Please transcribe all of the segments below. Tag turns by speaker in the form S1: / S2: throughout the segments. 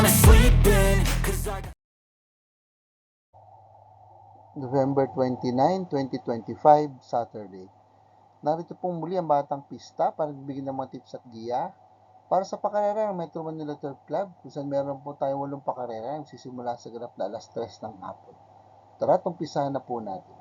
S1: wanna sleep in Cause I got
S2: November 29, 2025, Saturday. Narito pong muli ang Batang Pista para nagbigay ng mga tips at giya para sa pakarera ng Metro Manila Turf Club kung meron po tayo walong pakarera ang sisimula sa ganap na alas 3 ng hapon. Tara, tumpisahan na po natin.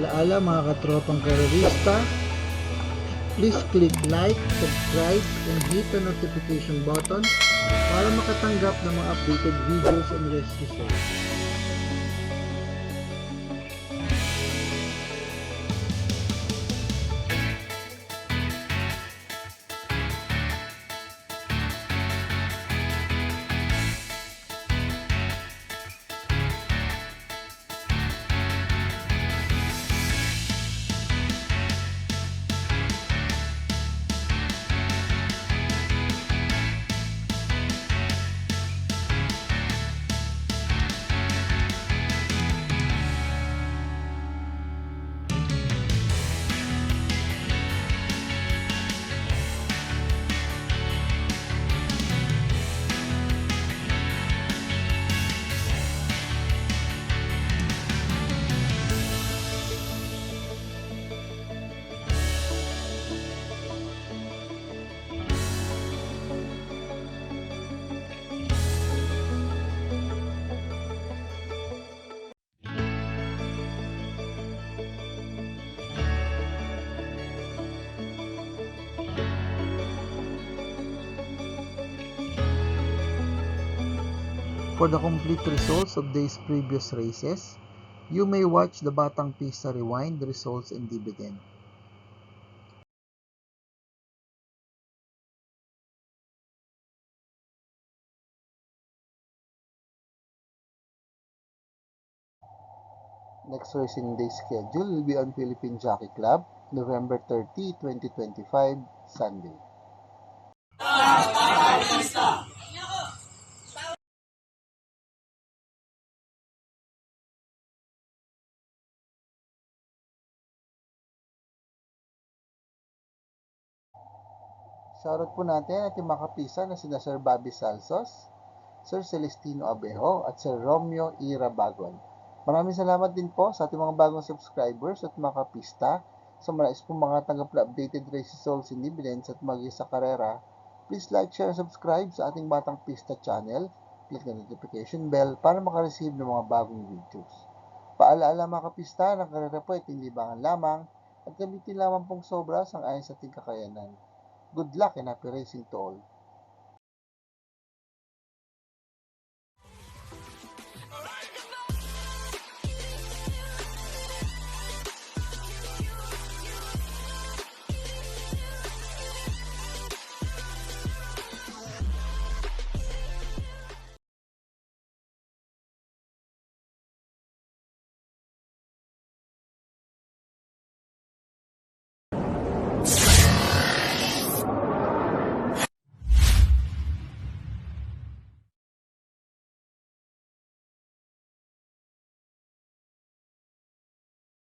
S3: Paalaala mga katropang karerista, please click like, subscribe, and hit the notification button para makatanggap ng mga updated videos and results. For the complete results of these previous races, you may watch the Batang Pista Rewind results and dividend.
S2: Next racing day schedule will be on Philippine Jockey Club, November 30, 2025, Sunday. Shoutout po natin at yung mga kapisa na sina Sir Bobby Salsos, Sir Celestino Abejo at Sir Romeo E. Rabagon. Maraming salamat din po sa ating mga bagong subscribers at mga kapista sa mga po mga tanggap na updated race results and dividends at magi sa karera. Please like, share, and subscribe sa ating Batang Pista channel. Click the notification bell para makareceive ng mga bagong videos. Paalaala mga kapista, ng karera po ay tinlibangan lamang at gamitin lamang pong sobra sang ayon sa ating kakayanan. Good luck and happy racing to all.